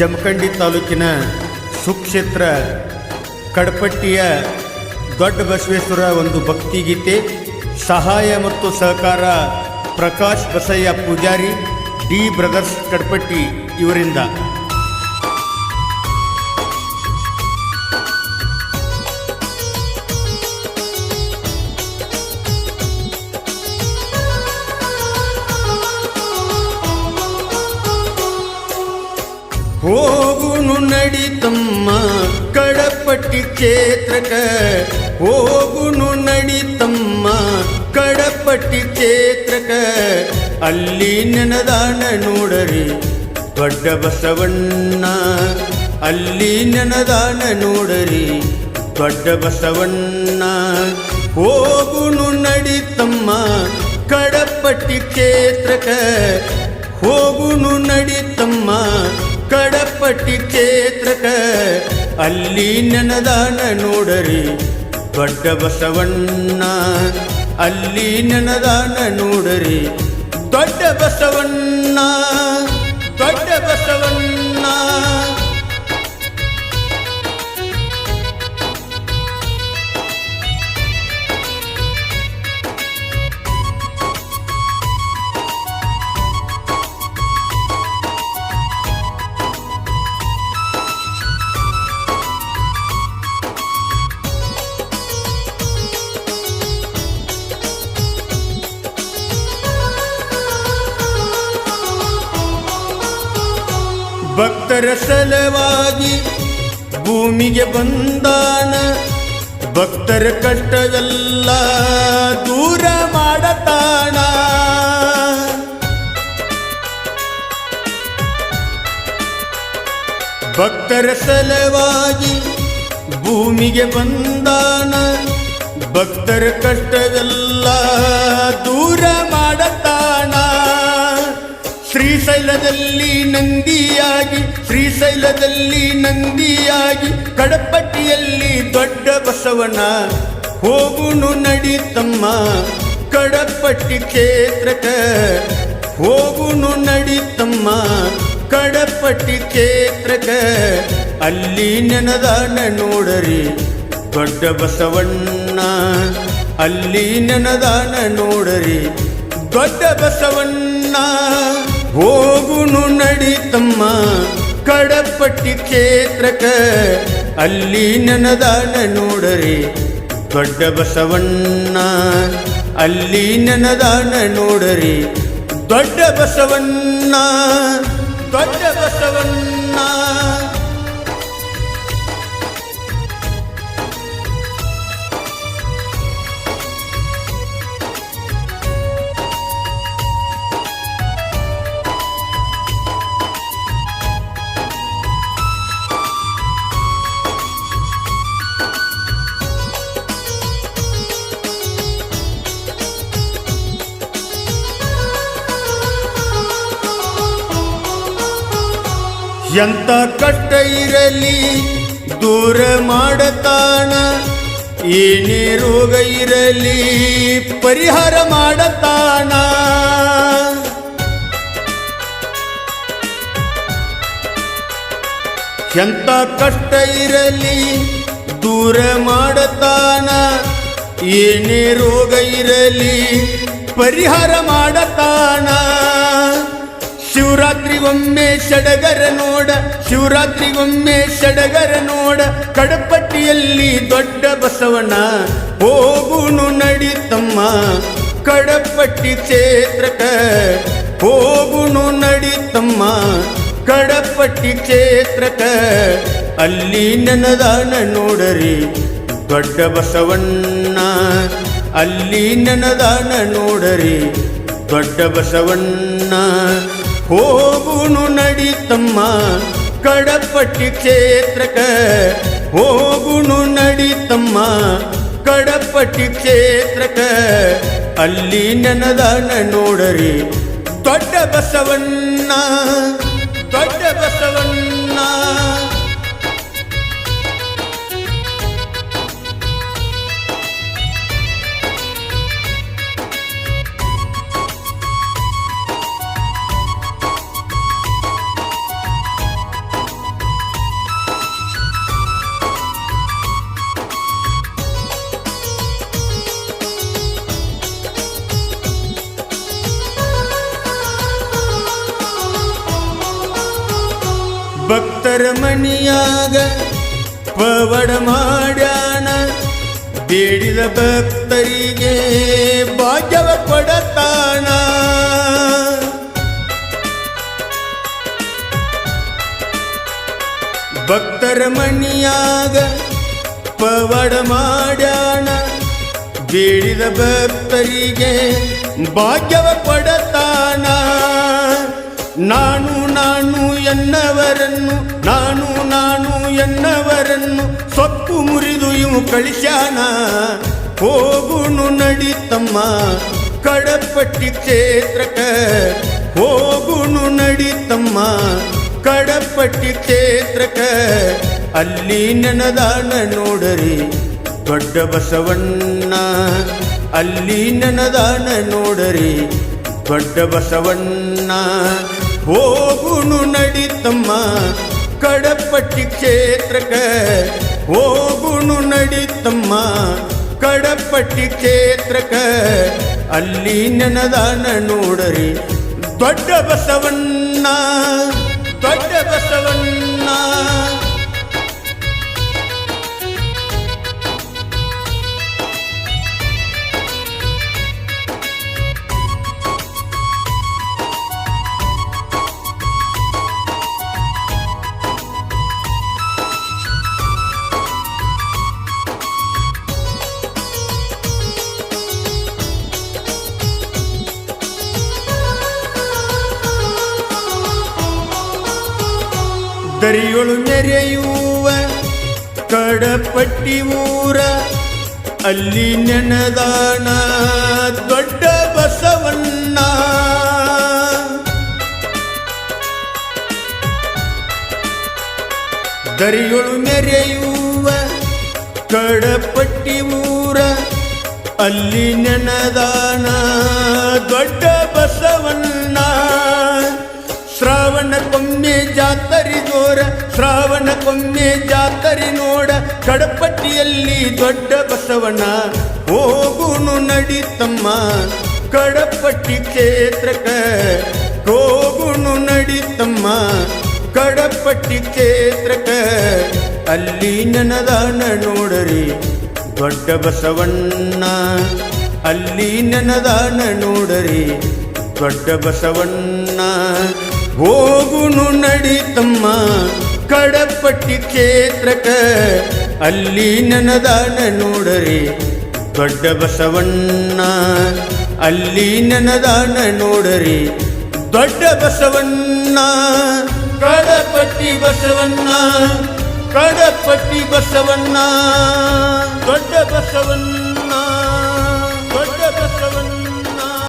ಜಮಖಂಡಿ ತಾಲೂಕಿನ ಸುಕ್ಷೇತ್ರ ಕಡಪಟ್ಟಿಯ ದೊಡ್ಡ ಬಸವೇಶ್ವರ ಒಂದು ಭಕ್ತಿಗೀತೆ, ಸಹಾಯ ಮತ್ತು ಸಹಕಾರ ಪ್ರಕಾಶ್ ಬಸಯ್ಯ ಪೂಜಾರಿ, ಡಿ ಬ್ರದರ್ಸ್ ಕಡಪಟ್ಟಿ ಇವರಿಂದ. ಹೋಗುನು ನಡಿತಮ್ಮ ಕಡಪಟ್ಟಿ ಕ್ಷೇತ್ರಕ. ಹೋಗುನು ನಡಿತಮ್ಮ ಕಡಪಟ್ಟಿ ಕ್ಷೇತ್ರಕ. ಅಲ್ಲಿ ನೆನದಾನ ನೋಡರಿ ದೊಡ್ಡ ಬಸವಣ್ಣ. ಅಲ್ಲಿ ನೆನದಾನ ನೋಡರಿ ದೊಡ್ಡ ಬಸವಣ್ಣ. ಹೋಗುನು ನಡಿತಮ್ಮ ಕಡಪಟ್ಟಿ ಕ್ಷೇತ್ರಕ. ಹೋಗುನು ನಡಿತಮ್ಮ ಕಡಪಟ್ಟಿ ಕ್ಷೇತ್ರಕ ಅಲ್ಲಿ ನೆನದಾನ ನೋಡರಿ ದೊಡ್ಡ ಬಸವಣ್ಣ ಅಲ್ಲಿ ನೆನದಾನ ನೋಡರಿ ದೊಡ್ಡ ಬಸವಣ್ಣ ದೊಡ್ಡ ಬಸವಣ್ಣ ಭಕ್ತರ ಸಲವಾಗಿ ಭೂಮಿಗೆ ಬಂದಾನ. ಭಕ್ತರ ಕಷ್ಟವೆಲ್ಲ ದೂರ ಮಾಡತಾಣ ಭಕ್ತರ ಸಲವಾಗಿ ಭೂಮಿಗೆ ಬಂದಾನ. ಭಕ್ತರ ಕಷ್ಟವೆಲ್ಲ ದೂರ ಮಾಡತಾಣ ಶ್ರೀಶೈಲದಲ್ಲಿ ನಂದಿಯಾಗಿ ಶ್ರೀಶೈಲದಲ್ಲಿ ನಂದಿಯಾಗಿ, ಕಡಪಟ್ಟಿಯಲ್ಲಿ ದೊಡ್ಡ ಬಸವನ ಹೋಗುನು ನಡಿತಮ್ಮ ಕಡಪಟ್ಟಿ ಕ್ಷೇತ್ರಕ. ಹೋಗುನು ನಡಿತಮ್ಮ ಕಡಪಟ್ಟಿ ಕ್ಷೇತ್ರಕ. ಅಲ್ಲಿ ನೆನದಾನ ನೋಡರಿ ದೊಡ್ಡ ಬಸವಣ್ಣ. ಅಲ್ಲಿ ನೆನದಾನ ನೋಡರಿ ದೊಡ್ಡ ಬಸವಣ್ಣ. ಹೋಗುನು ನಡಿತಮ್ಮ ಕಡಪಟ್ಟಿ ಕ್ಷೇತ್ರಕ. ಅಲ್ಲಿ ನನದಾನ ನೋಡರಿ ದೊಡ್ಡ ಬಸವಣ್ಣ. ಅಲ್ಲಿ ನನದಾನ ನೋಡರಿ ದೊಡ್ಡ ಬಸವಣ್ಣ. ದೊಡ್ಡ ಬಸವಣ್ಣ. ಎಂತ ಕಷ್ಟ ಇರಲಿ, ದೂರ ಮಾಡತಾಣ ಏನೇ ರೋಗ ಇರಲಿ, ಪರಿಹಾರ ಮಾಡತಾಣ ಎಂತ ಕಷ್ಟ ಇರಲಿ, ದೂರ ಮಾಡತಾನ. ಏನೇ ರೋಗ ಇರಲಿ, ಪರಿಹಾರ ಮಾಡತಾನ. ಶಿವರಾತ್ರಿ ಒಮ್ಮೆ ಸಡಗರ ನೋಡ ಶಿವರಾತ್ರಿ ಒಮ್ಮೆ ಸಡಗರ ನೋಡ, ಕಡಪಟ್ಟಿಯಲ್ಲಿ ದೊಡ್ಡ ಬಸವಣ್ಣ, ಹೋಗುನು ನಡಿತಮ್ಮ ಕಡಪಟ್ಟಿ ಕ್ಷೇತ್ರಕ. ಹೋಗುನು ನಡಿತಮ್ಮ ಕಡಪಟ್ಟಿ ಕ್ಷೇತ್ರಕ. ಅಲ್ಲಿ ನನದಾನ ನೋಡರಿ ದೊಡ್ಡ ಬಸವಣ್ಣ, ಅಲ್ಲಿ ನನದಾನ ನೋಡರಿ ದೊಡ್ಡ ಬಸವಣ್ಣ. ಹೋಗುನು ನಡಿ ತಮ್ಮ ಕಡಪಟ್ಟಿ ಕ್ಷೇತ್ರಕ. ಹೋಗುನು ನಡಿ ತಮ್ಮ ಕಡಪಟ್ಟಿ ಕ್ಷೇತ್ರಕ. ಅಲ್ಲಿ ನನದಾನ ನೋಡರಿ ದೊಡ್ಡ ಬಸವಣ್ಣ ದೊಡ್ಡ ಬಸವಣ್ಣ. ಭಕ್ತರ ಮನಿಯಾಗ ಪವಡ ಮಾಡ್ಯಾನ. ಬೇಡಿದ ಭಕ್ತರಿಗೆ ಭಾಗ್ಯವ ಕೊಡತಾನ. ಭಕ್ತರ ಮನಿಯಾಗ ಪವಡ ಮಾಡ್ಯಾನ. ಬೇಡಿದ ಭಕ್ತರಿಗೆ ಭಾಗ್ಯವ ಕೊಡತಾನ. ನಾನು ನಾನು ಎನ್ನವರನ್ನು ನಾನು ನಾನು ಎನ್ನವರನ್ನು ಸೊಪ್ಪು ಮುರಿದು ಇವು ಕಳಿಸ್ಯಾನ ಹೋಗುನು ನಡಿತಮ್ಮ ಕಡಪಟ್ಟಿ ಕ್ಷೇತ್ರಕ ಹೋಗುನು ನಡಿತಮ್ಮ ಕಡಪಟ್ಟಿ ಕ್ಷೇತ್ರಕ ಅಲ್ಲಿ ನೆನದಾನ ನೋಡರಿ ದೊಡ್ಡ ಬಸವಣ್ಣ ಅಲ್ಲಿ ನೆನದಾನ ನೋಡರಿ ದೊಡ್ಡ ಬಸವಣ್ಣ ಹೋಗುನು ನಡಿತಮ್ಮ ಕಡಪಟ್ಟಿ ಕ್ಷೇತ್ರಕ ಹೋಗುನು ನಡಿತಮ್ಮ ಕಡಪಟ್ಟಿ ಕ್ಷೇತ್ರಕ ಅಲ್ಲಿ ನೆನದಾನ ನೋಡರಿ ದೊಡ್ಡ ಬಸವಣ್ಣ ದೊಡ್ಡ ಬಸವಣ್ಣ. ದರಿಯೊಳು ನೆರೆಯುವ ಕಡಪಟ್ಟಿ ಊರ, ಅಲ್ಲಿ ನೆನದಾಣ ದೊಡ್ಡ ಬಸವಣ್ಣ. ದರಿಯೊಳು ನೆರೆಯುವ ಕಡಪಟ್ಟಿ ಊರ, ಅಲ್ಲಿ ನೆನದಾಣ ದೊಡ್ಡ ಬಸವಣ್ಣ. ಜಾತರಿ ಶ್ರಾವಣ ಕೊಮ್ಮೆ ಜಾತರಿ ನೋಡ, ಕಡಪಟ್ಟಿಯಲ್ಲಿ ದೊಡ್ಡ ಬಸವಣ್ಣ. ಹೋಗುನು ನಡಿತಮ್ಮ ಕಡಪಟ್ಟಿ ಕ್ಷೇತ್ರಕ. ಹೋಗುನು ನಡಿತಮ್ಮ ಕಡಪಟ್ಟಿ ಕ್ಷೇತ್ರಕ. ಅಲ್ಲಿ ನನದಾನ ನೋಡರಿ ದೊಡ್ಡ ಬಸವಣ್ಣ. ಅಲ್ಲಿ ನನದಾನ ನೋಡರಿ ದೊಡ್ಡ ಬಸವಣ್ಣ. ಹೋಗುನು ನಡಿತಮ್ಮ ಕಡಪಟ್ಟಿ ಕ್ಷೇತ್ರಕ. ಅಲ್ಲಿ ನನದಾನ ನೋಡರಿ ದೊಡ್ಡ ಬಸವಣ್ಣ. ಅಲ್ಲಿ ನನದಾನ ನೋಡರಿ ದೊಡ್ಡ ಬಸವಣ್ಣ. ಕಡಪಟ್ಟಿ ಬಸವಣ್ಣ ಕಡಪಟ್ಟಿ ಬಸವಣ್ಣ. ದೊಡ್ಡ ಬಸವಣ್ಣ.